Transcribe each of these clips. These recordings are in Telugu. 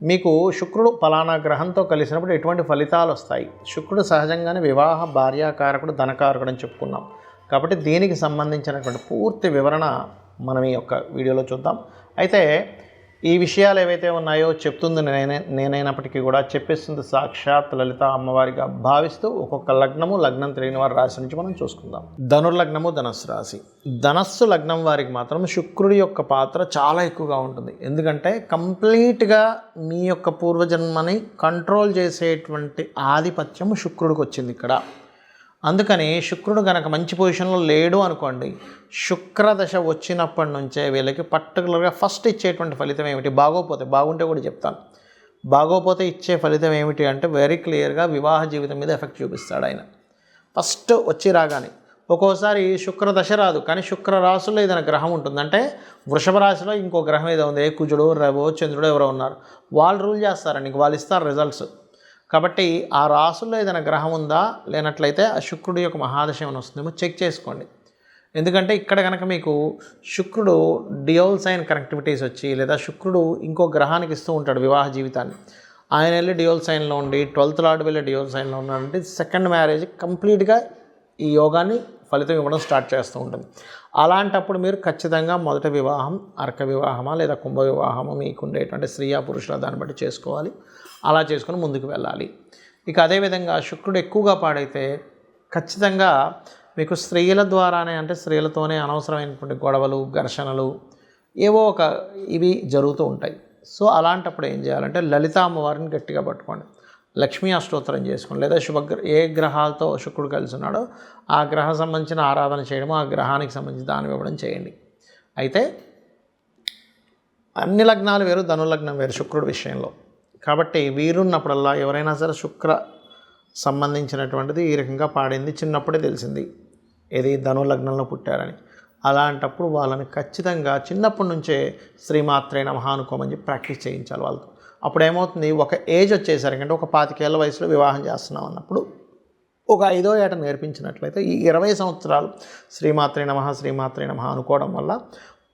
మీకు శుక్రుడు ఫలానా గ్రహంతో కలిసినప్పుడు ఎటువంటి ఫలితాలు వస్తాయి? శుక్రుడు సహజంగానే వివాహ భార్యాకారకుడు ధనకారకుడు అని చెప్పుకున్నాం. కాబట్టి దీనికి సంబంధించినటువంటి పూర్తి వివరణ మనం ఈ యొక్క వీడియోలో చూద్దాం. అయితే ఈ విషయాలు ఏవైతే ఉన్నాయో చెప్తుంది నేనే నేనైనప్పటికీ కూడా చెప్పేస్తుంది సాక్షాత్ లలిత అమ్మవారిగా భావిస్తూ ఒక్కొక్క లగ్నము లగ్నం తెలియని వారి రాశి నుంచి మనం చూసుకుందాం. ధనుర్లగ్నము ధనస్సు రాశి. ధనస్సు లగ్నం వారికి మాత్రం శుక్రుడి యొక్క పాత్ర చాలా ఎక్కువగా ఉంటుంది. ఎందుకంటే కంప్లీట్గా మీ యొక్క పూర్వజన్మని కంట్రోల్ చేసేటువంటి ఆధిపత్యం శుక్రుడికి వచ్చింది ఇక్కడ. అందుకని శుక్రుడు కనుక మంచి పొజిషన్లో లేడు అనుకోండి శుక్రదశ వచ్చినప్పటి నుంచే వీళ్ళకి పర్టికులర్గా ఫస్ట్ ఇచ్చేటువంటి ఫలితం ఏమిటి? బాగోపోతే బాగుంటే కూడా చెప్తాను. బాగోపోతే ఇచ్చే ఫలితం ఏమిటి అంటే వెరీ క్లియర్గా వివాహ జీవితం మీద ఎఫెక్ట్ చూపిస్తాడు ఆయన. ఫస్ట్ వచ్చి రాగానే ఒక్కోసారి శుక్రదశ రాదు కానీ శుక్ర రాశిలో ఏదైనా గ్రహం ఉంటుందంటే వృషభ రాశిలో ఇంకో గ్రహం ఏదో ఉంది ఏ కుజుడు రవో చంద్రుడు ఎవరో ఉన్నారు. వాళ్ళు రూల్ చేస్తారండి ఇంక వాళ్ళు ఇస్తారు రిజల్ట్స్ కాబట్టి ఆ రాసుల్లో ఏదైనా గ్రహం ఉందా? లేనట్లయితే ఆ శుక్రుడి యొక్క మహాదశ ఏమైనా వస్తుందేమో చెక్ చేసుకోండి. ఎందుకంటే ఇక్కడ కనుక మీకు శుక్రుడు డియోల్ సైన్ కనెక్టివిటీస్ వచ్చి లేదా శుక్రుడు ఇంకో గ్రహానికి ఇస్తూ ఉంటాడు వివాహ జీవితాన్ని. ఆయన వెళ్ళి డియోల్ సైన్లో ఉండి ట్వెల్త్ లాడ్ వెళ్ళి డియోల్ సైన్లో ఉన్నాడంటే సెకండ్ మ్యారేజ్ కంప్లీట్గా ఈ యోగాన్ని ఫలితం ఇవ్వడం స్టార్ట్ చేస్తూ ఉంటుంది. అలాంటప్పుడు మీరు ఖచ్చితంగా మొదటి వివాహం అర్క వివాహమా లేదా కుంభ వివాహమా మీకు ఉండేటువంటి స్త్రీయా పురుషుల దాన్ని బట్టి చేసుకోవాలి. అలా చేసుకొని ముందుకు వెళ్ళాలి. ఇక అదేవిధంగా శుక్రుడు ఎక్కువగా పాడైతే ఖచ్చితంగా మీకు స్త్రీల ద్వారానే అంటే స్త్రీలతోనే అనవసరమైనటువంటి గొడవలు ఘర్షణలు ఏవో ఒక ఇవి జరుగుతూ ఉంటాయి. సో అలాంటప్పుడు ఏం చేయాలంటే లలిత అమ్మవారిని గట్టిగా పట్టుకోండి. లక్ష్మీ అష్టోత్తరం చేసుకోండి లేదా శుభగ్ర ఏ గ్రహాలతో శుక్రుడు కలిసి ఉన్నాడో ఆ గ్రహ సంబంధించిన ఆరాధన చేయడం ఆ గ్రహానికి సంబంధించి దానం ఇవ్వడం చేయండి. అయితే అన్ని లగ్నాలు వేరు ధనులగ్నం వేరు శుక్రుడు విషయంలో. కాబట్టి వీరున్నప్పుడల్లా ఎవరైనా సరే శుక్ర సంబంధించినటువంటిది ఈ రకంగా పాడింది చిన్నప్పుడే తెలిసింది. ఏది ధనులగ్నంలో పుట్టారని. అలాంటప్పుడు వాళ్ళని ఖచ్చితంగా చిన్నప్పటి నుంచే శ్రీమాత్రే మహానుకోమని అనుకోమని చెప్పి ప్రాక్టీస్ చేయించాలి వాళ్ళతో. అప్పుడు ఏమవుతుంది ఒక ఏజ్ వచ్చేసరికి అంటే ఒక పాతికేళ్ళ వయసులో వివాహం చేస్తున్నాం అన్నప్పుడు ఒక ఐదో ఏట నేర్పించినట్లయితే ఈ ఇరవై సంవత్సరాలు శ్రీమాత్రి నమ శ్రీమాత్రే నమ అనుకోవడం వల్ల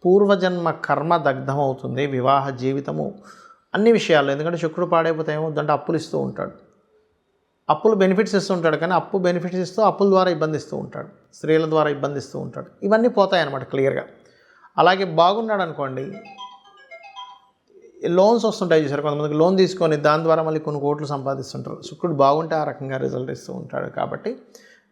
పూర్వజన్మ కర్మ దగ్ధం అవుతుంది వివాహ జీవితము అన్ని విషయాల్లో. ఎందుకంటే శుక్రుడు పాడైపోతే ఏమవుతుందంటే అప్పులు ఇస్తూ ఉంటాడు. అప్పులు బెనిఫిట్స్ ఇస్తూ ఉంటాడు కానీ అప్పు బెనిఫిట్స్ ఇస్తూ అప్పుల ద్వారా ఇబ్బందిస్తూ ఉంటాడు. స్త్రీల ద్వారా ఇబ్బందిస్తూ ఉంటాడు. ఇవన్నీ పోతాయి అన్నమాట క్లియర్గా అలాగే బాగున్నాడు అనుకోండి లోన్స్ వస్తుంటాయి చూసారు? కొంతమందికి లోన్ తీసుకొని దాని ద్వారా మళ్ళీ కొన్ని కోట్లు సంపాదిస్తుంటారు. శుక్రుడు బాగుంటే ఆ రకంగా రిజల్ట్ ఇస్తూ ఉంటాడు. కాబట్టి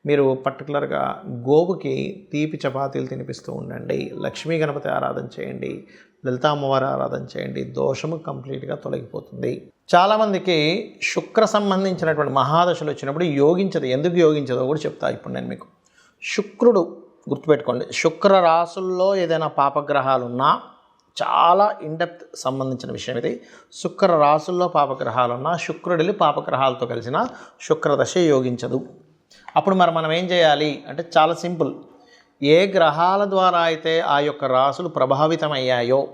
మీరు పర్టికులర్గా గోవుకి తీపి చపాతీలు తినిపిస్తూ ఉండండి. లక్ష్మీ గణపతి ఆరాధన చేయండి. లలితా అమ్మవారి ఆరాధన చేయండి. దోషము కంప్లీట్గా తొలగిపోతుంది. చాలామందికి శుక్ర సంబంధించినటువంటి మహాదశలు వచ్చినప్పుడు యోగించదు. ఎందుకు యోగించదో కూడా చెప్తా ఇప్పుడు నేను మీకు. శుక్రుడు గుర్తుపెట్టుకోండి. శుక్ర రాసుల్లో ఏదైనా పాపగ్రహాలు ఉన్నా చాలా ఇండెప్త్ సంబంధించిన విషయం ఇది. శుక్ర రాసుల్లో పాపగ్రహాలు ఉన్న శుక్రుడిని పాపగ్రహాలతో కలిసిన శుక్రదశ యోగించదు. అప్పుడు మరి మనం ఏం చేయాలి? అంటే చాలా సింపుల్. ఏ గ్రహాల ద్వారా అయితే ఆ యొక్క రాసులు ప్రభావితమయ్యాయో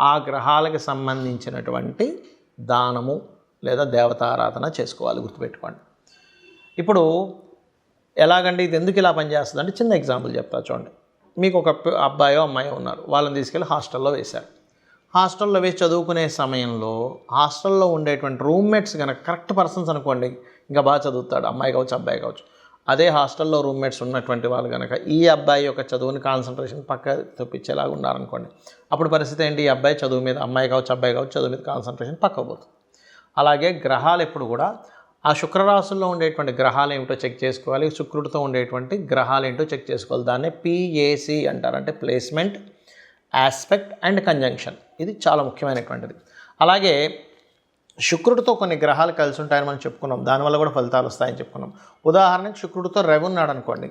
ఆ గ్రహాలకు సంబంధించినటువంటి దానము లేదా దేవతారాధన చేసుకోవాలి గుర్తుపెట్టుకోండి. ఇప్పుడు ఎలాగండి? ఇది ఎందుకు ఇలా పనిచేస్తుంది అంటే చిన్న ఎగ్జాంపుల్ చెప్తా చూడండి. మీకు ఒక అబ్బాయో అమ్మాయో ఉన్నారు. వాళ్ళని తీసుకెళ్ళి హాస్టల్లో వేశారు. హాస్టల్లో వేసి చదువుకునే సమయంలో హాస్టల్లో ఉండేటువంటి రూమ్మేట్స్ కనుక కరెక్ట్ పర్సన్స్ అనుకోండి ఇంకా బాగా చదువుతాడు. అమ్మాయి కావచ్చు అబ్బాయి కావచ్చు. అదే హాస్టల్లో రూమ్మేట్స్ ఉన్నటువంటి వాళ్ళు కనుక ఈ అబ్బాయి యొక్క చదువుని కాన్సన్ట్రేషన్ పక్క తెప్పించేలాగా ఉన్నారనుకోండి అప్పుడు పరిస్థితి ఏంటి? ఈ అబ్బాయి చదువు మీద అమ్మాయి కావచ్చు అబ్బాయి కావచ్చు చదువు మీద కాన్సన్ట్రేషన్ పక్కకు పోతుంది. అలాగే గ్రహాలు ఎప్పుడు కూడా ఆ శుక్రరాశుల్లో ఉండేటువంటి గ్రహాలు ఏమిటో చెక్ చేసుకోవాలి శుక్రుడితో ఉండేటువంటి గ్రహాలు ఏంటో చెక్ చేసుకోవాలి. దాన్నే పిఏసి అంటారు. అంటే ప్లేస్మెంట్ ఆస్పెక్ట్ అండ్ కంజంక్షన్. ఇది చాలా ముఖ్యమైనటువంటిది. అలాగే శుక్రుడితో కొన్ని గ్రహాలు కలిసి ఉంటాయని మనం చెప్పుకున్నాం. దానివల్ల కూడా ఫలితాలు వస్తాయని చెప్పుకున్నాం. ఉదాహరణకి శుక్రుడితో రవి ఉన్నాడు అనుకోండి.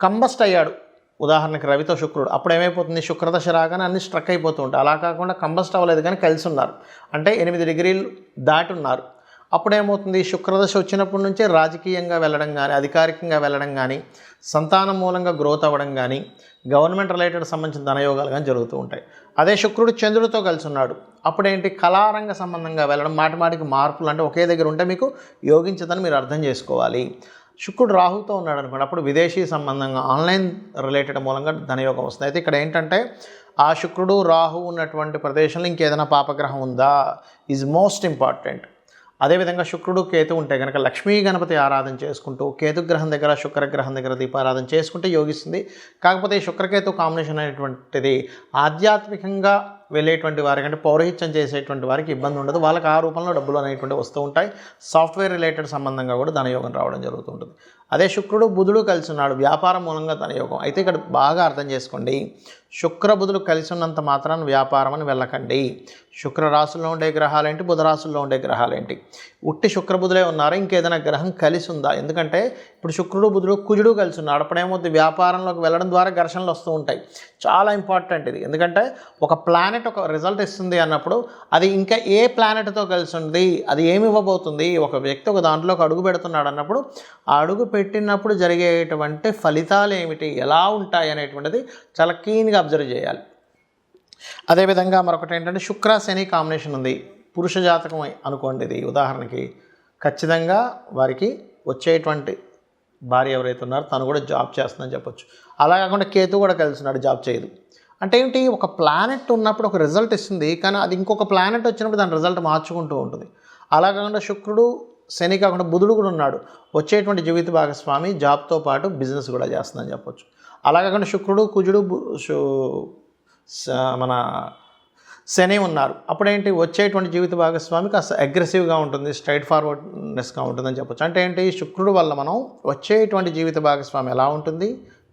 కంబస్ట్ అయ్యాడు. ఉదాహరణకి రవితో శుక్రుడు. అప్పుడు ఏమైపోతుంది? శుక్రదశ రాగానే అన్ని స్ట్రక్ అయిపోతూ ఉంటాయి. అలా కాకుండా కంబస్ట్ అవ్వలేదు కానీ కలిసి ఉన్నారు. అంటే ఎనిమిది డిగ్రీలు దాటి ఉన్నారు. అప్పుడేమవుతుంది? శుక్రదశ వచ్చినప్పటి నుంచే రాజకీయంగా వెళ్ళడం కానీ అధికారికంగా వెళ్ళడం కానీ సంతానం మూలంగా గ్రోత్ అవ్వడం కానీ గవర్నమెంట్ రిలేటెడ్ సంబంధించిన ధనయోగాలు కానీ జరుగుతూ ఉంటాయి. అదే శుక్రుడు చంద్రుడితో కలిసి ఉన్నాడు అప్పుడేంటి? కళారంగ సంబంధంగా వెళ్ళడం మాటమాటికి మార్పులు అంటే ఒకే దగ్గర ఉంటే మీకు యోగించదని మీరు అర్థం చేసుకోవాలి. శుక్రుడు రాహుతో ఉన్నాడు అనుకోండి అప్పుడు విదేశీ సంబంధంగా ఆన్లైన్ రిలేటెడ్ మూలంగా ధనయోగం వస్తుంది. అయితే ఇక్కడ ఏంటంటే ఆ శుక్రుడు రాహు ఉన్నటువంటి ప్రదేశంలో ఇంకేదైనా పాపగ్రహం ఉందా? ఈజ్ మోస్ట్ ఇంపార్టెంట్ అదేవిధంగా శుక్రుడు కేతు ఉంటే కనుక లక్ష్మీ గణపతి ఆరాధన చేసుకుంటూ కేతుగ్రహం దగ్గర శుక్రగ్రహం దగ్గర దీపారాధన చేసుకుంటే యోగిస్తుంది. కాకపోతే శుక్రకేతు కాంబినేషన్ అనేటువంటిది ఆధ్యాత్మికంగా వెళ్ళేటువంటి వారికి అంటే పౌరహిత్యం చేసేటువంటి వారికి ఇబ్బంది ఉండదు. వాళ్ళకి ఆ రూపంలో డబ్బులు అనేటువంటి వస్తూ ఉంటాయి. సాఫ్ట్వేర్ రిలేటెడ్ సంబంధంగా కూడా ధనయోగం రావడం జరుగుతుంటుంది అదే శుక్రుడు బుధుడు కలిసి ఉన్నాడు. వ్యాపారం మూలంగా ధనయోగం అయితే ఇక్కడ బాగా అర్థం చేసుకోండి. శుక్ర బుధుడు కలిసి ఉన్నంత మాత్రాన వ్యాపారం అని వెళ్ళకండి. శుక్ర రాశుల్లో ఉండే గ్రహాలేంటి బుధ రాశుల్లో ఉండే గ్రహాలేంటి ఉట్టి శుక్ర బుధులే ఉన్నారా? ఇంకేదైనా గ్రహం కలిసి ఉందా? ఎందుకంటే ఇప్పుడు శుక్రుడు బుధుడు కుజుడు కలిసి ఉన్నాడు అప్పుడేమవుతుంది వ్యాపారంలోకి వెళ్ళడం ద్వారా ఘర్షణలు వస్తూ ఉంటాయి. చాలా ఇంపార్టెంట్ ఇది. ఎందుకంటే ఒక ప్లాన్ ప్లానెట్ ఒక రిజల్ట్ ఇస్తుంది అన్నప్పుడు అది ఇంకా ఏ ప్లానెట్తో కలిసి ఉంది అది ఏమి ఇవ్వబోతుంది ఒక వ్యక్తి ఒక దాంట్లోకి అడుగు పెడుతున్నాడు అన్నప్పుడు ఆ అడుగు పెట్టినప్పుడు జరిగేటువంటి ఫలితాలు ఏమిటి ఎలా ఉంటాయి అనేటువంటిది చాలా క్లీన్గా అబ్జర్వ్ చేయాలి. అదేవిధంగా మరొకటి ఏంటంటే శుక్ర శని కాంబినేషన్ ఉంది పురుష జాతకం అనుకోండి ఇది ఉదాహరణకి. ఖచ్చితంగా వారికి వచ్చేటువంటి భార్య ఎవరైతే ఉన్నారో తను కూడా జాబ్ చేస్తుందని చెప్పొచ్చు. అలా కాకుండా కేతు కూడా కలిసినాడు జాబ్ చేయదు. అంటే ఏంటి? ఒక ప్లానెట్ ఉన్నప్పుడు ఒక రిజల్ట్ ఇస్తుంది కానీ అది ఇంకొక ప్లానెట్ వచ్చినప్పుడు దాని రిజల్ట్ మార్చుకుంటూ ఉంటుంది. అలా కాకుండా శుక్రుడు శని కాకుండా బుధుడు కూడా ఉన్నాడు. వచ్చేటువంటి జీవిత భాగస్వామి జాబ్తో పాటు బిజినెస్ కూడా చేస్తుందని చెప్పొచ్చు. అలా కాకుండా శుక్రుడు కుజుడు మన శని ఉన్నారు. అప్పుడేంటి వచ్చేటువంటి జీవిత భాగస్వామి కాస్త అగ్రెసివ్గా ఉంటుంది స్ట్రైట్ ఫార్వర్డ్నెస్గా ఉంటుందని చెప్పొచ్చు. అంటే ఏంటి? శుక్రుడు వల్ల మనం వచ్చేటువంటి జీవిత భాగస్వామి ఎలా ఉంటుంది?